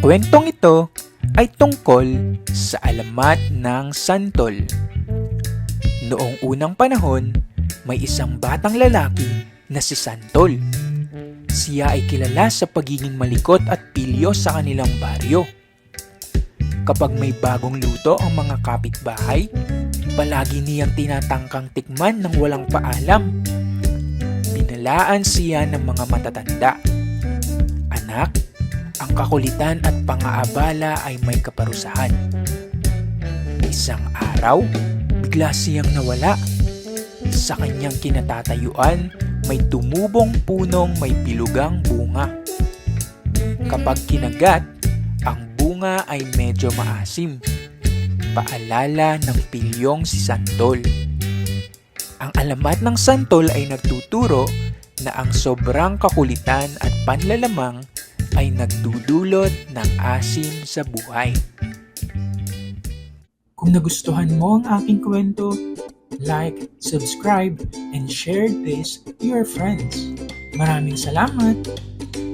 kwentong ito ay tungkol sa alamat ng santol. Noong unang panahon, may isang batang lalaki na si Santol. Siya ay kilala sa pagiging malikot at pilyo sa kanilang baryo. Kapag may bagong luto ang mga kapitbahay, palagi niyang tinatangkang tikman ng walang paalam. Binalaan siya ng mga matatanda. Anak, ang kakulitan at pangaabala ay may kaparusahan. Isang araw, bigla siyang nawala. Sa kanyang kinatatayuan, may tumubong punong may bilugang bunga. Kapag kinagat, ang bunga ay medyo maasim. Paalala ng pilyong si Santol. Ang alamat ng Santol ay nagtuturo na ang sobrang kakulitan at panlalamang ay nagdudulot ng asim sa buhay. Kung nagustuhan mo ang aking kwento, like, subscribe, and share this to your friends. Maraming salamat!